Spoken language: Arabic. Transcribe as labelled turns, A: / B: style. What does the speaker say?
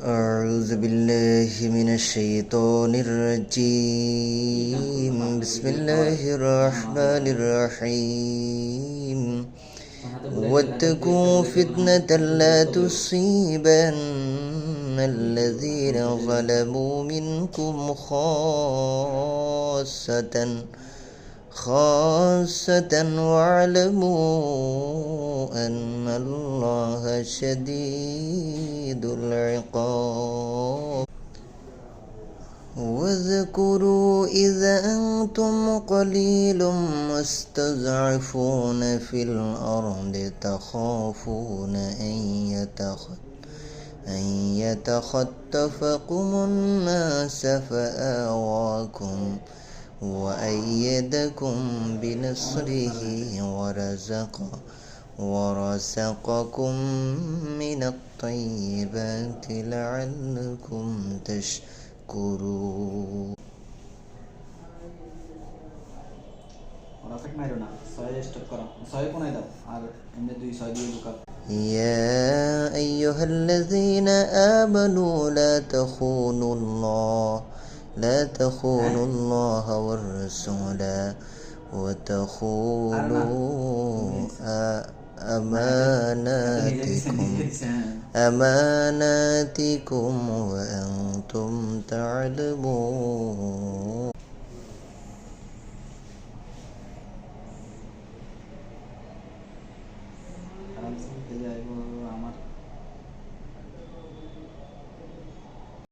A: أعوذ بالله من الشيطان الرجيم. بسم الله الرحمن الرحيم. واتقوا فتنة لا تصيبن الذين ظلموا منكم خاصة. خاصة واعلموا أن الله شديد العقاب. واذكروا إذا أنتم قليل مستضعفون في الأرض تخافون أن يتخطفون أن يتخطفكم الناس فآواكم وأيدكم بنصره ورزق. ورزقكم من الطيبات لعلكم تشكرون. يا أيها الذين آمنوا لا تخونوا الله لا تخونوا الله والرسول وتخونوا آه أماناتكم. أماناتكم وأنتم تعلمون.